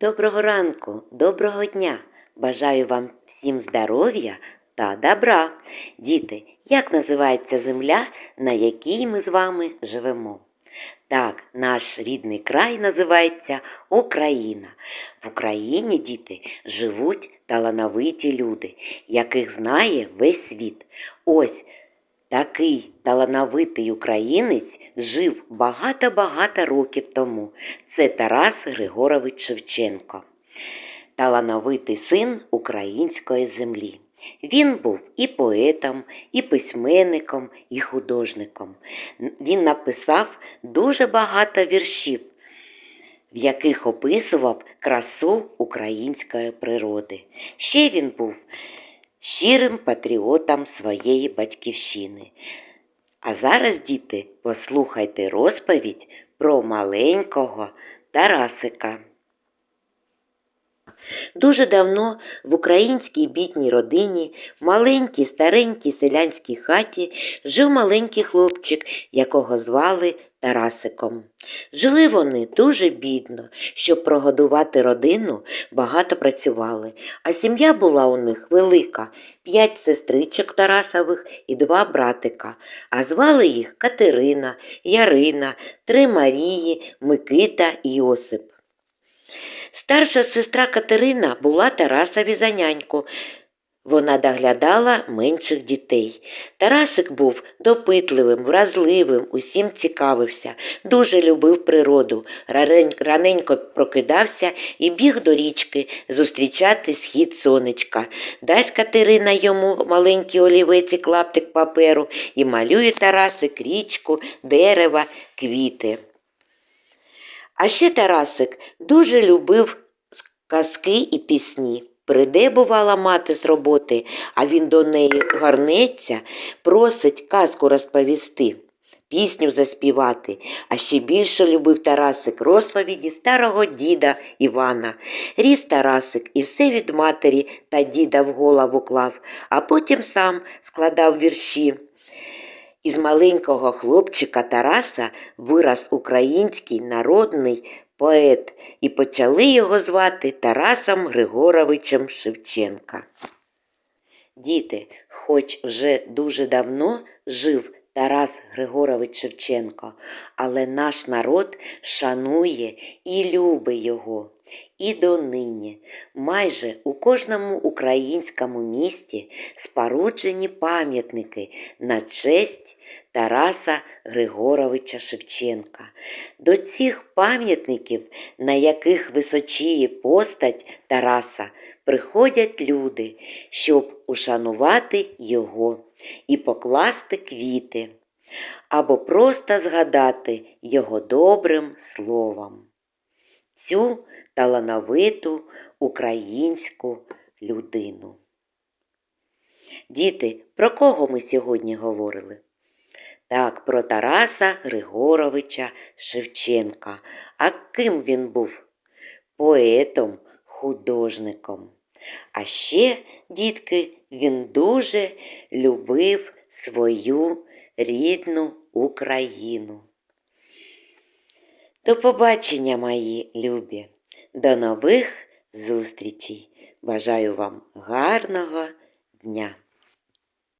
Доброго ранку, доброго дня. Бажаю вам всім здоров'я та добра. Діти, як називається земля, на якій ми з вами живемо? Так, наш рідний край називається Україна. В Україні, діти, живуть талановиті люди, яких знає весь світ. Ось Такий талановитий українець жив багато-багато років тому. Це Тарас Григорович Шевченко, талановитий син української землі. Він був і поетом, і письменником, і художником. Він написав дуже багато віршів, в яких описував красу української природи. Ще він був щирим патріотам своєї батьківщини. А зараз, діти, послухайте розповідь про маленького Тарасика. Дуже давно в українській бідній родині, маленькій старенькій селянській хаті жив маленький хлопчик, якого звали Тарасиком. Жили вони дуже бідно, щоб прогодувати родину, багато працювали, а сім'я була у них велика п'ять сестричок Тарасових і два братика, а звали їх Катерина, Ярина, три Марії, Микита і Йосип. Старша сестра Катерина була Тарасові за няньку. Вона доглядала менших дітей. Тарасик був допитливим, вразливим, усім цікавився, дуже любив природу, раненько прокидався і біг до річки зустрічати схід сонечка. Дасть Катерина йому маленький олівець і клаптик паперу і малює Тарасик річку, дерева, квіти. А ще Тарасик дуже любив казки і пісні. Прийде, бувала мати з роботи, а він до неї гарнеться, просить казку розповісти, пісню заспівати. А ще більше любив Тарасик розповіді старого діда Івана. Ріс Тарасик і все від матері та діда в голову клав, а потім сам складав вірші. Із маленького хлопчика Тараса вираз український народний поет, і почали його звати Тарасом Григоровичем Шевченка. Діти, хоч вже дуже давно жив Тарас Григорович Шевченко, але наш народ шанує і любить його. І донині майже у кожному українському місті споруджені пам'ятники на честь Тараса Григоровича Шевченка. До цих пам'ятників, на яких височіє постать Тараса, приходять люди, щоб ушанувати його і покласти квіти, або просто згадати його добрим словом. Цю талановиту українську людину. Діти, про кого ми сьогодні говорили? Так, про Тараса Григоровича Шевченка. А ким він був? Поетом, художником. А ще, дітки, він дуже любив свою рідну Україну. До побачення, мої любі. До нових зустрічей. Бажаю вам гарного дня!